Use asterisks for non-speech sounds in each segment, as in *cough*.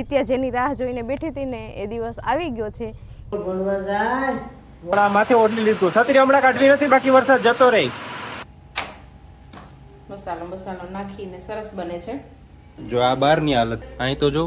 નિત્યા જેની રાહ જોઈને બેઠી હતી ને એ દિવસ આવી ગયો છે. માથે ઓઢલી લીધું. છત્રી હમણાં કાઢવી નથી બાકી વરસાદ જતો રહે. મસાલો મસાલો નાખીને સરસ બને છે. જો આ બહારની હાલત. અહીં તો જો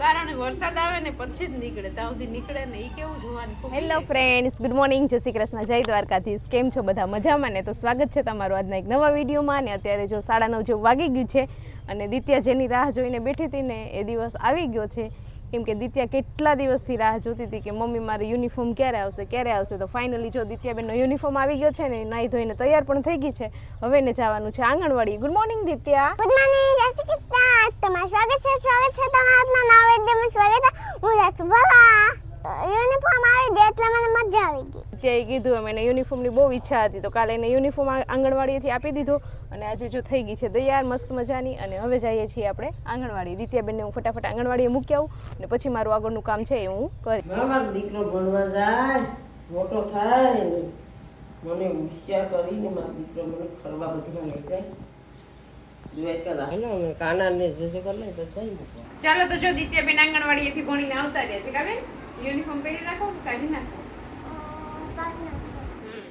કારણ વરસાદ આવે ને પછી જ નીકળે. ત્યાં સુધી નીકળે ને એ કેવું જોવાનું? હેલો ફ્રેન્ડ્સ ગુડ મોર્નિંગ જય શ્રી કૃષ્ણ. જય દ્વારકાધીશ. કેમ છો બધા? મજામાં ને? તો સ્વાગત છે તમારું આજના એક નવા વિડીયોમાં ને અત્યારે જો સાડા નવ જેવું વાગી ગયું છે અને દિત્યા જેની રાહ જોઈને બેઠી હતી ને એ દિવસ આવી ગયો છે. કેમ કે દિત્યા કેટલા દિવસથી રાહ જોતી હતી કે મમ્મી મારે યુનિફોર્મ ક્યારે આવશે ક્યારે આવશે? તો ફાઇનલી જો દિત્યાબેનનો યુનિફોર્મ આવી ગયો છે ને નાહી ધોઈને તૈયાર પણ થઈ ગઈ છે, હવે એને જવાનું છે anganwadi. Good morning Ditya. Good morning Jai Shri Krishna. તમારું સ્વાગત છે સ્વાગત છે તમારા નવા સ્વાગત છે. હું જશું બોલા યુનિફોર્મ આવી ગયો એટલે મને મજા આવી ગઈ. ત્યાંએ કીધું એમ એને યુનિફોર્મની બહુ ઈચ્છા હતી. તો કાલે એને યુનિફોર્મ આંગણવાડીથી આંગણવાડીએથી આપી દીધો અને આજે જો થઈ ગઈ છે તૈયાર મસ્ત મજાની. અને હવે જઈએ છીએ આપણે આંગણવાડી. દિત્યાબેનને હું ફટાફટ આંગણવાડીએ મૂકી આવું અને પછી મારું આગળનું કામ છે એ હું કરી મારો દીકરો ભણવા જાય મોટો થાય મને હોશિયાર કરીને મારો દીકરો મને ફરવા બધું લઈ જાય. ચાલો તો જો દિત્યાબેન આંગણવાડીએથી ભણીને આવતા રહ્યા છે કાબેન યુનિફોર્મ પહેરી નાખો? કાઢી નાખો.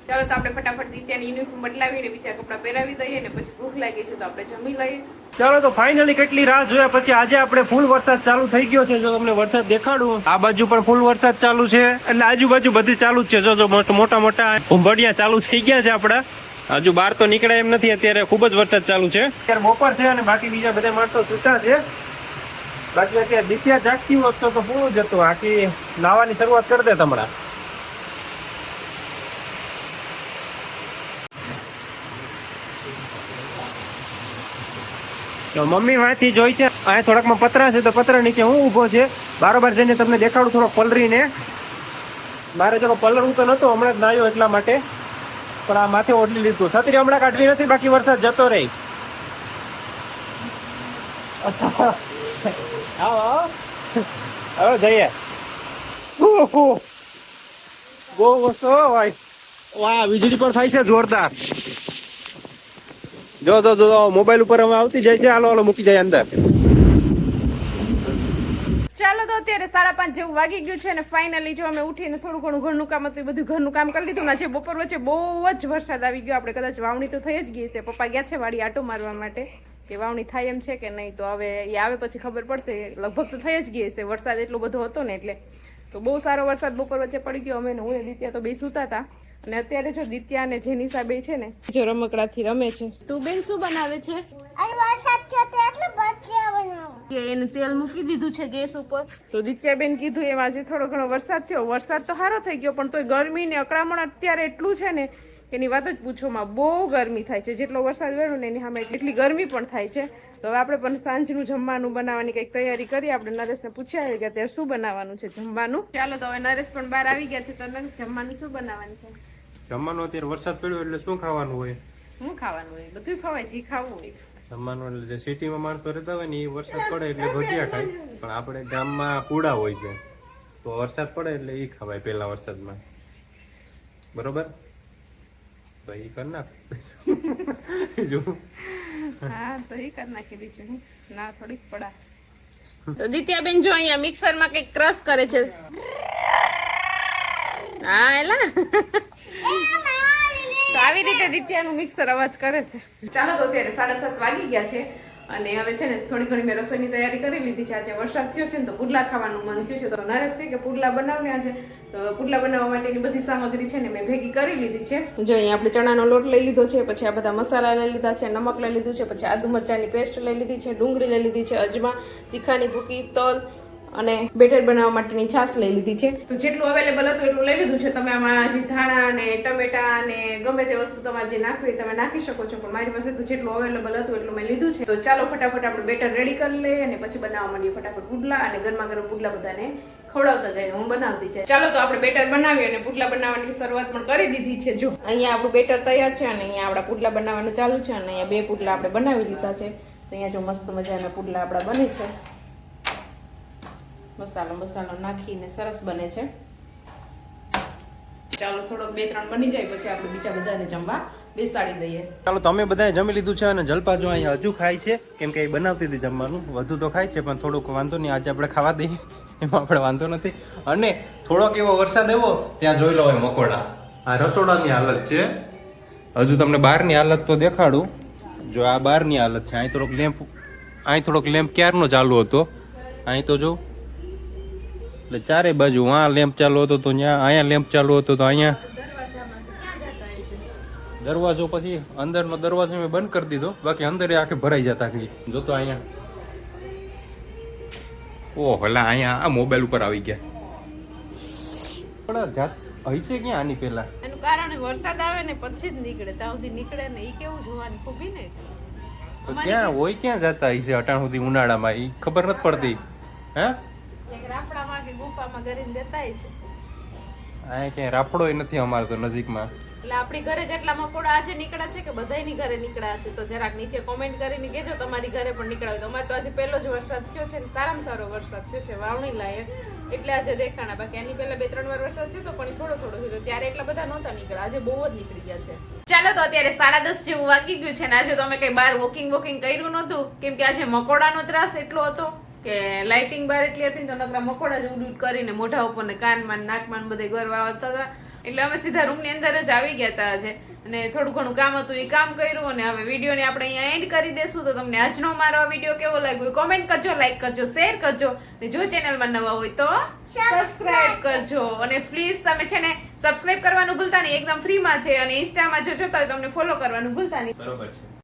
ચાલો તો આપણે ફટાફટ દિત્યાની યુનિફોર્મ બદલાવીને બીજા કપડાં પહેરાવી દઈએ ને પછી ભૂખ લાગી છે તો આપણે જમી લઈએ. ચાલો તો ફાઇનલી કેટલી રાહ જોયા. પછી આજે આપણે ફૂલ વરસાદ ચાલુ થઈ ગયો છે. જો તમને વરસાદ દેખાડું આ બાજુ પણ ફૂલ વરસાદ ચાલુ છે. એટલે આજુબાજુ બધી ચાલુ જ છે. જો જો મોટા મોટા ઉંબડિયા ચાલુ થઈ ગયા છે આપડા હજુ બહાર તો નીકળ્યા એમ નથી. અત્યારે ખૂબ જ વરસાદ ચાલુ છે. અત્યારે બપોર છે અને બાકી બીજા બધા માણસો સૂતા છે. બાકી અત્યારે દિત્યા જાગતી હોત તો પૂરું જ હતું. આખી નાવાની શરૂઆત કરી દે હમણાં તો મમ્મી વાંચી જોઈ છે. અહીંયા થોડાકમાં પતરા છે તો પતરા નીચે હું ઊભો છે. બારોબાર જઈને તમને દેખાડું થોડોક પલરીને મારે ચલો પલરવું તો નતો હમણાં જ નાયો એટલા માટે. પણ આ માથે ઓઢલી લીધું. છત્રી હમણાં કાઢવી નથી, બાકી વરસાદ જતો રહી. આવો આવો હવે જઈએ. બહુ વસ્તુ ભાઈ. વાહ વીજળી પણ થાય છે જોરદાર. જો જો જો મોબાઈલ ઉપર હવે આવતી જાય છે. હાલો હાલો મૂકી જાય અંદર. ચાલો તો અત્યારે સાડા પાંચ જેવું વાગી ગયું છે અને ફાઇનલી જો અમે ઉઠીને થોડું ઘણું ઘરનું કામ હતું એ બધું ઘરનું કામ કરી લીધું ને આજે બપોર વચ્ચે બહુ જ વરસાદ આવી ગયો. આપણે કદાચ વાવણી તો થઈ જ ગઈ છે પપ્પા ગયા છે વાડી આટો મારવા માટે. કે વાવણી થાય એમ છે કે નહીં તો હવે એ આવે પછી ખબર પડશે. લગભગ તો થઈ જ ગઈ હશે. વરસાદ એટલો બધો હતો ને એટલે. તો બહુ સારો વરસાદ બપોર વચ્ચે પડી ગયો. અમે ને હું ને દિત્યા તો બે સૂતા હતા અને અત્યારે જો દિત્યા અને જેનિસા બે છે ને જો રમકડાથી રમે છે. તું બેન શું બનાવે છે? અને વરસાદ થયો તો એટલે કે એને તેલ મૂકી દીધું છે ગેસ ઉપર. તો દિત્યાબેન કીધું એમાં જે થોડો ઘણો વરસાદ થયો. વરસાદ તો સારો થઈ ગયો પણ તોય ગરમી ને અકળામણ અત્યારે એટલું છે ને કે એની વાત જ પૂછોમાં બહુ ગરમી થાય છે. જેટલો વરસાદ વેળો ને એની સામે એટલી ગરમી પણ થાય છે. તો હવે આપણે પણ સાંજનું જમવાનું બનાવવાની કંઈક તૈયારી કરી. આપણે નરેશને પૂછ્યા કે અત્યારે શું બનાવવાનું છે જમવાનું. ચાલો તો હવે નરેશ પણ બહાર આવી ગયા છે. તો જમવાનું શું બનાવવાનું છે? જમવાનું અત્યારે વરસાદ પડ્યો એટલે શું ખાવાનું હોય? શું ખાવાનું હોય? બધું ખવાય જે ખાવું હોય. જમવાનું એટલે જે સિટીમાં માણસો રહેતા હોય ને એ વરસાદ પડે એટલે ભજીયા ખાય. પણ આપણે ગામમાં પૂડા હોય છે. તો વરસાદ પડે એટલે એ ખવાય પહેલા વરસાદમાં. બરોબર? તો એ કર નાખ. *laughs* જો. હા તો એ કરી નાખી બીજું ના થોડીક પડા. તો દિત્યાબેન જો અહીંયા મિક્સરમાં કંઈક ક્રશ કરે છે. હા એલા. તો આવી રીતે દિત્યાનું મિક્સર અવાજ કરે છે. ચાલો તો અત્યારે સાડા સાત વાગી ગયા છે. અને હવે છે ને થોડી ઘણી મેં રસોઈની તૈયારી કરી લીધી છે. આજે વરસાદ થયો છે ને તો પુડલા ખાવાનું મન થયું છે. તો નરેશ કે પુડલા બનાવને આજે. તો પુડલા બનાવવા માટેની બધી સામગ્રી છે ને મેં ભેગી કરી લીધી છે. જો અહીંયા આપણે ચણાનો લોટ લઈ લીધો છે, પછી આ બધા મસાલા લઈ લીધા છે, નમક લઈ લીધું છે, પછી આદુ મરચાની પેસ્ટ લઈ લીધી છે, ડુંગળી લઈ લીધી છે, અજમા, તીખાની ભૂકી, તલ અને બેટર બનાવવા માટેની છાશ લઈ લીધી છે. તો જેટલું અવેલેબલ હતું એટલું લઈ લીધું છે. તમે આમાં જે ધાણા અને ટમેટા અને ગમે તે વસ્તુ તમારે જે નાખવી તમે નાખી શકો છો. પણ મારી પાસે તો જેટલું અવેલેબલ હતું એટલું મેં લીધું છે. તો ચાલો ફટાફટ આપણે બેટર રેડી કરી લઈએ અને પછી બનાવવા માંડીએ ફટાફટ પુડલા અને ગરમા ગરમ પુડલા બધાને ખવડાવતા જાય. હું બનાવતી છે ચાલો તો આપણે બેટર બનાવીએ અને પુડલા બનાવવાની શરૂઆત પણ કરી દીધી છે. જો અહીંયા આપણું બેટર તૈયાર છે અને અહીંયા આપણા પુડલા બનાવવાનું ચાલુ છે અને અહીંયા બે પુડલા આપણે બનાવી દીધા છે. અહીંયા જો મસ્ત મજાના પુડલા આપણા બને છે. મસાલો મસાલો નાખીને સરસ બને છે. ચાલો, થોડોક બે ત્રણ બની જાય, પછી આપણે બીજા બધાને જમવા બેસાડી દઈએ. ચાલો તમે બધાએ જમી લીધું છે અને જલપા જો હજુ ખાય છે. કેમ કે એ બનાવતી હતી જમવાનું, વધુ તો ખાય છે, પણ થોડુંક વાંધો નહીં, આજે આપણે ખાવા દઈએ. એમાં આપણે વાંધો નથી. અને થોડોક એવો વરસાદ એવો ત્યાં જોઈ લો મકોડા. આ રસોડાની હાલત છે. હજુ તમને બહારની હાલત તો દેખાડું. જો આ બહારની હાલત છે. અહીં થોડોક લેમ્પ, અહીં થોડોક લેમ્પ ક્યારનો ચાલુ હતો? અહીં તો જો એટલે ચારે બાજુ આ લેમ્પ ચાલુ હતો તો ત્યાં અહીંયા લેમ્પ ચાલુ હતો તો અહીંયા. દરવાજો પછી અંદરનો દરવાજો મેં બંધ કરી દીધો. બાકી અંદર એ આખે ભરાઈ જતા જો તો અહીંયા. ઓહ હલા અહીંયા આ મોબાઈલ ઉપર આવી ગયા. પણ જાત હશે ક્યાં આની એનું કારણ વરસાદ આવે ને પછી જ નીકળે. ત્યાં સુધી નીકળે ને એ કેવું જોવાની ખૂબી ને? ક્યાં હોય ક્યાં જતા હશે અટાણ સુધી ઉનાળામાં? એ ખબર નથી પડતી. હે? કે ગુફામાં કરીને દેતા છે. અહીંયા ક્યાંય રાપડો નથી અમારે તો નજીકમાં. એટલે આપણી ઘરે જેટલા મકોડા આજે નીકળ્યા છે કે બધાયની ઘરે નીકળ્યા હશે તો જરાક નીચે કોમેન્ટ કરીને કહેજો તમારી ઘરે પણ નીકળ્યા. તો અમારે તો આજે પહેલો જ વરસાદ થયો છે ને સારામાં સારો વરસાદ થયો છે વાવણી લાયક. એટલે આજે દેખાણા. બાકી એની પહેલા બે ત્રણ વાર વરસાદ થયો તો પણ થોડો થોડો થયો. ત્યારે એટલા બધા નહોતા નીકળ્યા. આજે બહુ જ નીકળી ગયા છે. ચાલો તો અત્યારે સાડા દસ જેવું વાગી ગયું છે ને આજે તો અમે કઈ બહાર વોકિંગ વોકિંગ કર્યું નહોતું. કેમ કે આજે મકોડાનો ત્રાસ એટલો હતો. કે લાઇટિંગ બાર એટલી હતી ને તો નકરા મકોડા જ ઉડ કરીને મોઢા ઉપર ને કાનમાં નાકમાં બધે ગરવા આવતા હતા. એટલે અમે સીધા રૂમની અંદર જ આવી ગયા હતા આજે. અને થોડું ઘણું કામ હતું એ કામ કર્યું અને હવે વિડીયોને આપણે અહીંયા એન્ડ કરી દેશું. તો તમને આજનો મારો આ વીડિયો કેવો લાગ્યો કોમેન્ટ કરજો લાઈક કરજો શેર કરજો. અને જો ચેનલમાં નવા હોય તો સબસ્ક્રાઇબ કરજો. અને પ્લીઝ તમે છે ને સબસ્ક્રાઇબ કરવાનું ભૂલતા નહીં. એકદમ ફ્રીમાં છે અને ઇન્સ્ટામાં જો જોતા હોય તમને ફોલો કરવાનું ભૂલતા નહીં. બરોબર છે.